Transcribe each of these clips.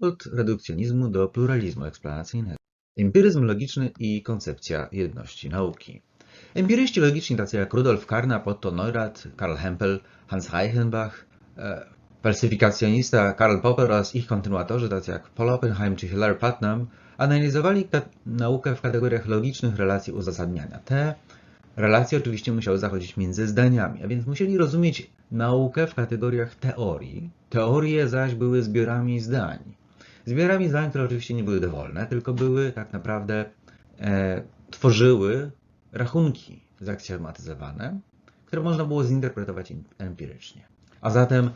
od redukcjonizmu do pluralizmu eksplanacyjnego. Empiryzm logiczny i koncepcja jedności nauki. Empiryści logiczni tacy jak Rudolf Carnap, Otto Neurath, Karl Hempel, Hans Reichenbach, e, falsyfikacjonista Karl Popper oraz ich kontynuatorzy tacy jak Paul Oppenheim czy Hilaire Putnam analizowali naukę w kategoriach logicznych relacji uzasadniania. Te relacje oczywiście musiały zachodzić między zdaniami, a więc musieli rozumieć naukę w kategoriach teorii. Teorie zaś były zbiorami zdań. Zbiorami zdań, które oczywiście nie były dowolne, tylko były tak naprawdę, e, tworzyły rachunki zaksjomatyzowane, które można było zinterpretować em- empirycznie. A zatem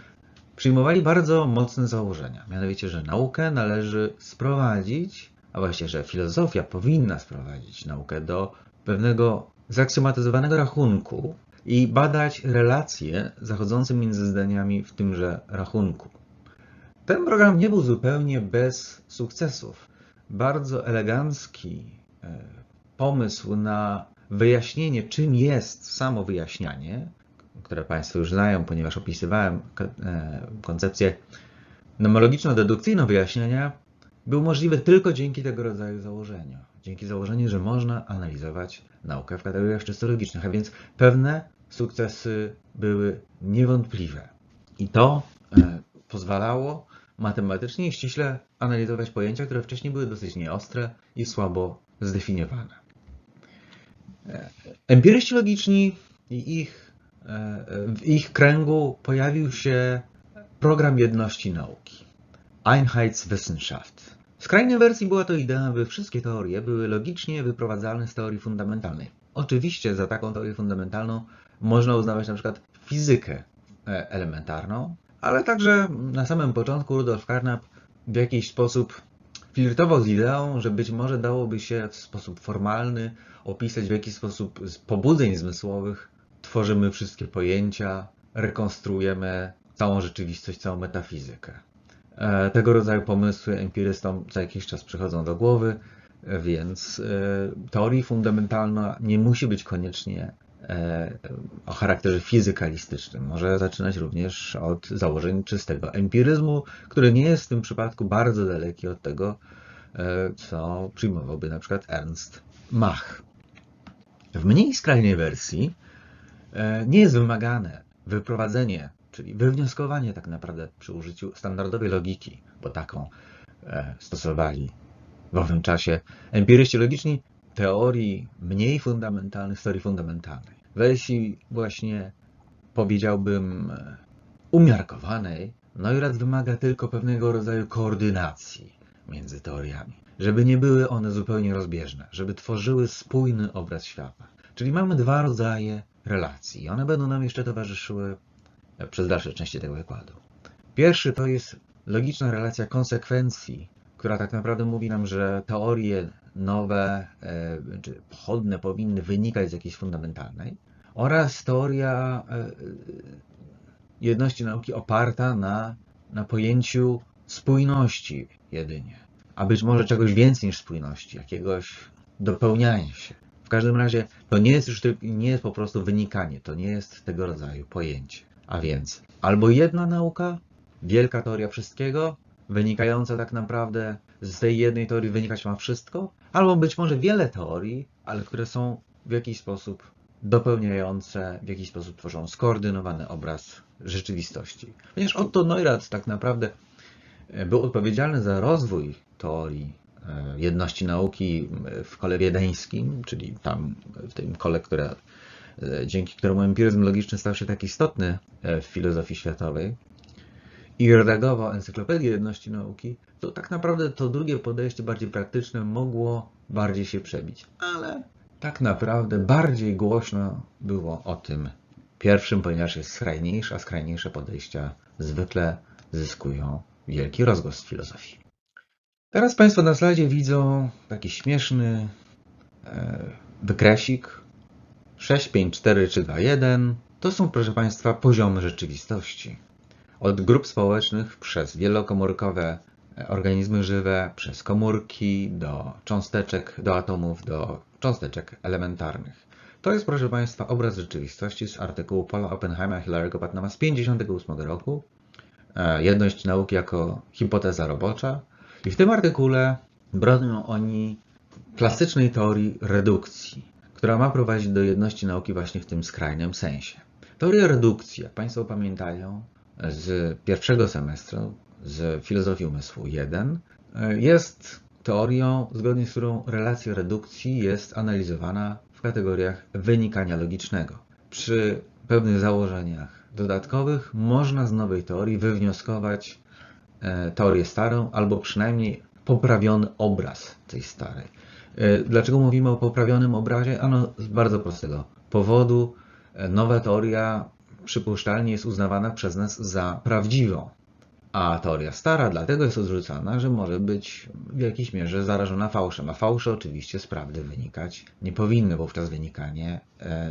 przyjmowali bardzo mocne założenia, mianowicie, że naukę należy sprowadzić, a właściwie, że filozofia powinna sprowadzić naukę do pewnego zaksjomatyzowanego rachunku i badać relacje zachodzące między zdaniami w tymże rachunku. Ten program nie był zupełnie bez sukcesów. Bardzo elegancki e, pomysł na wyjaśnienie, czym jest samo wyjaśnianie, które Państwo już znają, ponieważ opisywałem e, koncepcję nomologiczno-dedukcyjną wyjaśnienia, był możliwy tylko dzięki tego rodzaju założeniu. Dzięki założeniu, że można analizować naukę w kategoriach czysto logicznych, a więc pewne sukcesy były niewątpliwe. I to e, pozwalało matematycznie i ściśle analizować pojęcia, które wcześniej były dosyć nieostre i słabo zdefiniowane. E, Empiryści logiczni i ich, e, w ich kręgu pojawił się program jedności nauki. Einheitswissenschaft. W skrajnej wersji była to idea, by wszystkie teorie były logicznie wyprowadzalne z teorii fundamentalnej. Oczywiście za taką teorię fundamentalną można uznawać na przykład fizykę e, elementarną, ale także na samym początku Rudolf Carnap w jakiś sposób flirtował z ideą, że być może dałoby się w sposób formalny opisać, w jaki sposób z pobudzeń zmysłowych tworzymy wszystkie pojęcia, rekonstruujemy całą rzeczywistość, całą metafizykę. E, Tego rodzaju pomysły empirystom co jakiś czas przychodzą do głowy, więc e, teorii fundamentalna nie musi być koniecznie o charakterze fizykalistycznym. Może zaczynać również od założeń czystego empiryzmu, który nie jest w tym przypadku bardzo daleki od tego, e, co przyjmowałby na przykład Ernst Mach. W mniej skrajnej wersji e, nie jest wymagane wyprowadzenie, czyli wywnioskowanie tak naprawdę przy użyciu standardowej logiki, bo taką e, stosowali w owym czasie empiryści logiczni teorii mniej fundamentalnych, z teorii fundamentalnej. Wersji właśnie powiedziałbym umiarkowanej, Neurath wymaga tylko pewnego rodzaju koordynacji między teoriami, żeby nie były one zupełnie rozbieżne, żeby tworzyły spójny obraz świata. Czyli mamy dwa rodzaje relacji. i One będą nam jeszcze towarzyszyły przez dalsze części tego wykładu. Pierwszy to jest logiczna relacja konsekwencji, która tak naprawdę mówi nam, że teorie nowe e, czy pochodne powinny wynikać z jakiejś fundamentalnej, oraz teoria e, jedności nauki oparta na, na pojęciu spójności jedynie, a być może czegoś więcej niż spójności, jakiegoś dopełniania się. W każdym razie to nie jest już nie jest po prostu wynikanie, to nie jest tego rodzaju pojęcie. A więc albo jedna nauka, wielka teoria wszystkiego, wynikająca tak naprawdę z tej jednej teorii wynikać ma wszystko, albo być może wiele teorii, ale które są w jakiś sposób dopełniające, w jakiś sposób tworzą skoordynowany obraz rzeczywistości. Ponieważ Otto Neurath tak naprawdę e, był odpowiedzialny za rozwój teorii e, jedności nauki w kole wiedeńskim, czyli tam w tym kole, które, e, dzięki któremu empiryzm logiczny stał się tak istotny e, w filozofii światowej i redagował encyklopedię jedności nauki, to tak naprawdę to drugie podejście, bardziej praktyczne, mogło bardziej się przebić. Ale tak naprawdę bardziej głośno było o tym pierwszym, ponieważ jest skrajniejsze, a skrajniejsze podejścia zwykle zyskują wielki rozgłos w filozofii. Teraz Państwo na slajdzie widzą taki śmieszny e, wykresik 6, 5, 4, 3, 2, 1. To są, proszę Państwa, poziomy rzeczywistości. Od grup społecznych przez wielokomórkowe e, organizmy żywe, przez komórki, do cząsteczek, do atomów, do cząsteczek elementarnych. To jest, proszę Państwa, obraz rzeczywistości z artykułu Paula Oppenheima i Hilary'ego Putnama z 1958 roku. E, Jedność nauki jako hipoteza robocza. I w tym artykule bronią oni klasycznej teorii redukcji, która ma prowadzić do jedności nauki właśnie w tym skrajnym sensie. Teoria redukcji, jak Państwo pamiętają, z pierwszego semestru, z filozofii umysłu 1, jest teorią, zgodnie z którą relacja redukcji jest analizowana w kategoriach wynikania logicznego. Przy pewnych założeniach dodatkowych można z nowej teorii wywnioskować e, teorię starą, albo przynajmniej poprawiony obraz tej starej. E, dlaczego mówimy o poprawionym obrazie? Ano z bardzo prostego powodu. E, nowa teoria przypuszczalnie jest uznawana przez nas za prawdziwą, a teoria stara dlatego jest odrzucana, że może być w jakiejś mierze zarażona fałszem. A fałsze oczywiście z prawdy wynikać nie powinny, wówczas wynikanie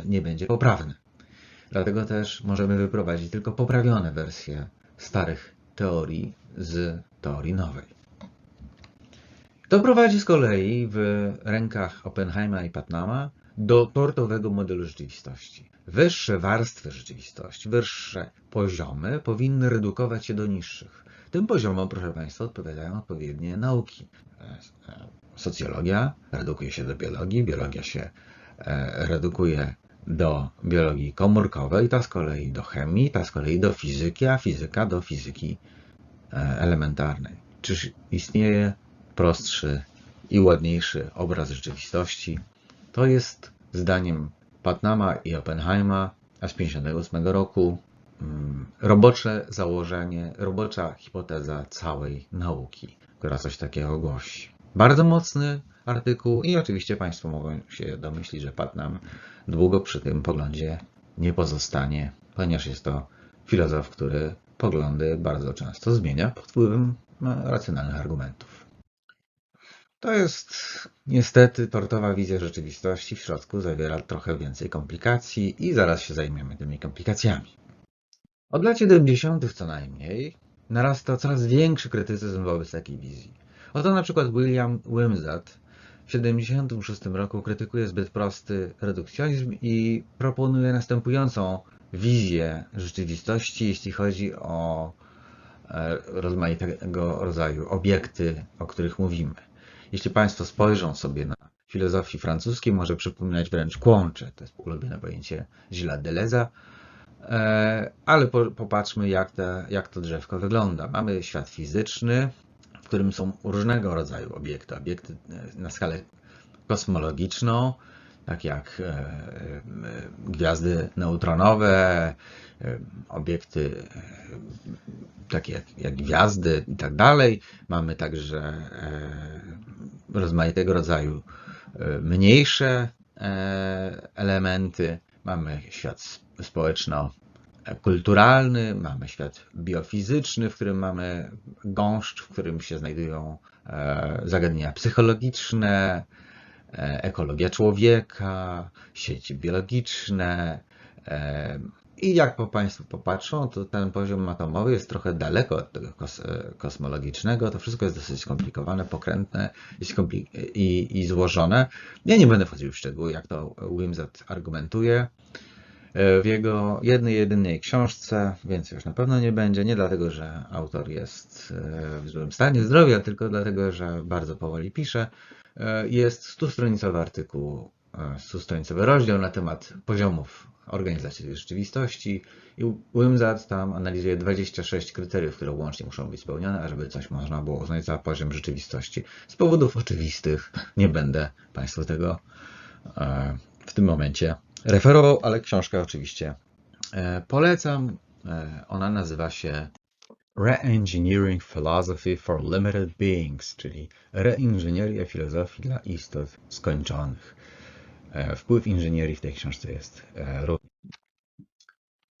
nie będzie poprawne. Dlatego też możemy wyprowadzić tylko poprawione wersje starych teorii z teorii nowej. To prowadzi z kolei w rękach Oppenheima i Putnama do tortowego modelu rzeczywistości. Wyższe warstwy rzeczywistości, wyższe poziomy powinny redukować się do niższych. Tym poziomom, proszę Państwa, odpowiadają odpowiednie nauki. Socjologia redukuje się do biologii, biologia się e, redukuje do biologii komórkowej, ta z kolei do chemii, ta z kolei do fizyki, a fizyka do fizyki e, elementarnej. Czyż istnieje prostszy i ładniejszy obraz rzeczywistości? To jest zdaniem Putnama i Oppenheima a z 1958 roku mm, robocze założenie, robocza hipoteza całej nauki, która coś takiego głosi. Bardzo mocny artykuł i oczywiście Państwo mogą się domyślić, że Putnam długo przy tym poglądzie nie pozostanie, ponieważ jest to filozof, który poglądy bardzo często zmienia pod wpływem no, racjonalnych argumentów. To jest niestety tortowa wizja rzeczywistości. W środku zawiera trochę więcej komplikacji i zaraz się zajmiemy tymi komplikacjami. Od lat 70. co najmniej narasta coraz większy krytycyzm wobec takiej wizji. Oto na przykład William Wimsatt w 1976 roku krytykuje zbyt prosty redukcjonizm i proponuje następującą wizję rzeczywistości, jeśli chodzi o e, rozmaitego rodzaju obiekty, o których mówimy. Jeśli Państwo spojrzą sobie na filozofii francuskiej, może przypominać wręcz kłącze, to jest ulubione pojęcie Gilles Deleuza, e, ale popatrzmy, jak, jak to drzewko wygląda. Mamy świat fizyczny, w którym są różnego rodzaju obiekty. Obiekty e, na skalę kosmologiczną, tak jak e, e, gwiazdy neutronowe, obiekty takie jak, jak gwiazdy i tak dalej. Mamy także rozmaitego rodzaju mniejsze elementy. Mamy świat społeczno kulturalny, mamy świat biofizyczny, w którym mamy gąszcz, w którym się znajdują e, zagadnienia psychologiczne, e, ekologia człowieka, sieci biologiczne. E, I jak po Państwu popatrzą, to ten poziom atomowy jest trochę daleko od tego kos kosmologicznego. To wszystko jest dosyć skomplikowane, pokrętne i, i złożone. Ja nie będę wchodził w szczegóły, jak to Wimsatt argumentuje. E, w jego jednej, jedynej książce, więcej już na pewno nie będzie, nie dlatego, że autor jest e, w złym stanie zdrowia, tylko dlatego, że bardzo powoli pisze. E, jest stustronicowy artykuł, stustronicowy rozdział na temat poziomów organizacji rzeczywistości i Wimsatt tam analizuje 26 kryteriów, które łącznie muszą być spełnione, żeby coś można było uznać za poziom rzeczywistości. Z powodów oczywistych nie będę Państwu tego w tym momencie referował, ale książkę oczywiście e, polecam. E, ona nazywa się Reengineering Philosophy for Limited Beings, czyli reinżynieria filozofii dla istot skończonych. E, wpływ inżynierii w tej książce jest równy.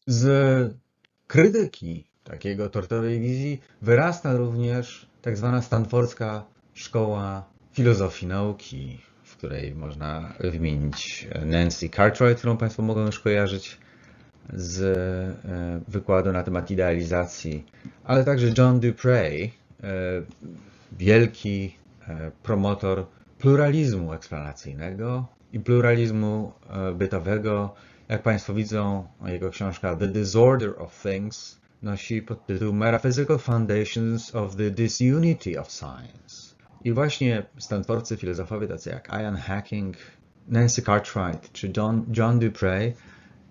Z krytyki takiego tortowej wizji wyrasta również tak zwana stanfordzka szkoła filozofii nauki, której można wymienić Nancy Cartwright, którą Państwo mogą już kojarzyć z e, wykładu na temat idealizacji, ale także John Dupre, wielki e, promotor pluralizmu eksplanacyjnego i pluralizmu e, bytowego. Jak Państwo widzą, jego książka The Disorder of Things nosi podtytuł Metaphysical Foundations of the Disunity of Science. I właśnie stanfordcy filozofowie tacy jak Ian Hacking, Nancy Cartwright czy John, John Dupre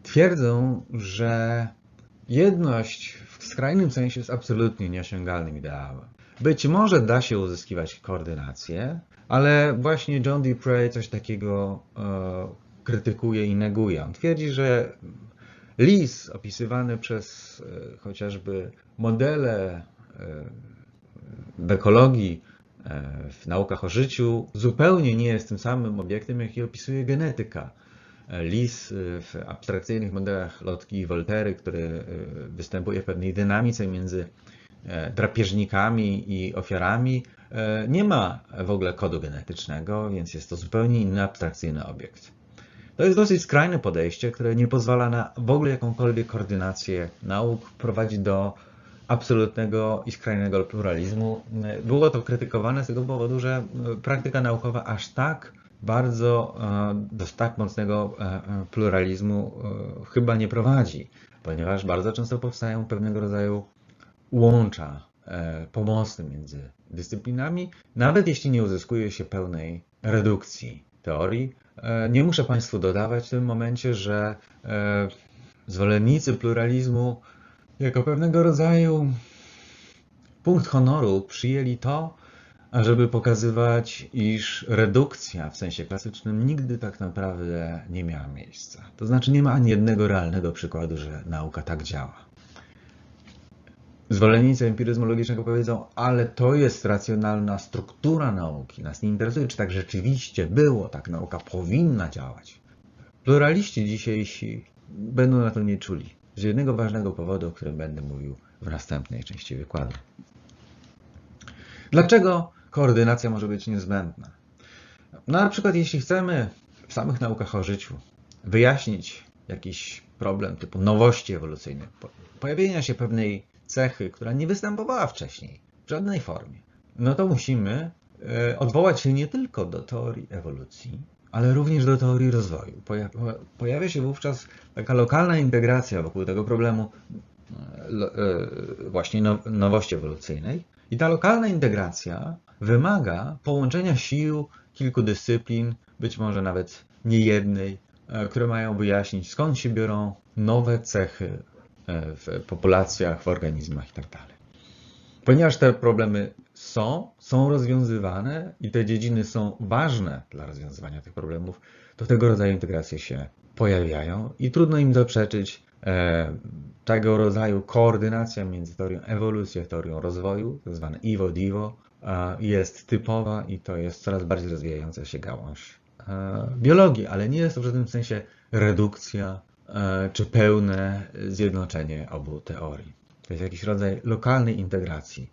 twierdzą, że jedność w skrajnym sensie jest absolutnie nieosiągalnym ideałem. Być może da się uzyskiwać koordynację, ale właśnie John Dupre coś takiego e, krytykuje i neguje. On twierdzi, że lis opisywany przez e, chociażby modele e, w ekologii, w naukach o życiu, zupełnie nie jest tym samym obiektem, jaki opisuje genetyka. Lis e, w abstrakcyjnych modelach Lotki i Voltery, który e, występuje w pewnej dynamice między e, drapieżnikami i ofiarami, e, nie ma w ogóle kodu genetycznego, więc jest to zupełnie inny abstrakcyjny obiekt. To jest dosyć skrajne podejście, które nie pozwala na w ogóle jakąkolwiek koordynację nauk, prowadzi do absolutnego i skrajnego pluralizmu. Było to krytykowane z tego powodu, że praktyka naukowa aż tak bardzo e, do tak mocnego e, e, pluralizmu chyba nie prowadzi, ponieważ bardzo często powstają pewnego rodzaju łącza pomosty między dyscyplinami, nawet jeśli nie uzyskuje się pełnej redukcji teorii. Nie muszę Państwu dodawać w tym momencie, że zwolennicy pluralizmu jako pewnego rodzaju punkt honoru przyjęli to, ażeby pokazywać, iż redukcja w sensie klasycznym nigdy tak naprawdę nie miała miejsca. To znaczy nie ma ani jednego realnego przykładu, że nauka tak działa. Zwolennicy empiryzmu logicznego powiedzą, ale to jest racjonalna struktura nauki. Nas nie interesuje, czy tak rzeczywiście było, tak nauka powinna działać. Pluraliści dzisiejsi będą na to nie czuli. Z jednego ważnego powodu, o którym będę mówił w następnej części wykładu. Dlaczego koordynacja może być niezbędna? No, na przykład, jeśli chcemy w samych naukach o życiu wyjaśnić jakiś problem typu nowości ewolucyjne, po- pojawienia się pewnej cechy, która nie występowała wcześniej w żadnej formie, no to musimy e, odwołać się nie tylko do teorii ewolucji, ale również do teorii rozwoju. Poja- po- Pojawia się wówczas taka lokalna integracja wokół tego problemu e, e, właśnie now- nowości ewolucyjnej. I ta lokalna integracja wymaga połączenia sił kilku dyscyplin, być może nawet nie jednej, e, które mają wyjaśnić skąd się biorą nowe cechy w populacjach, w organizmach itd. Ponieważ te problemy są, są rozwiązywane i te dziedziny są ważne dla rozwiązywania tych problemów, to tego rodzaju integracje się pojawiają i trudno im zaprzeczyć. E, tego rodzaju koordynacja między teorią ewolucji a teorią rozwoju, tak zwane Ivo-Divo, e, jest typowa i to jest coraz bardziej rozwijająca się gałąź e, biologii, ale nie jest to w żadnym sensie redukcja e, czy pełne zjednoczenie obu teorii. To jest jakiś rodzaj lokalnej integracji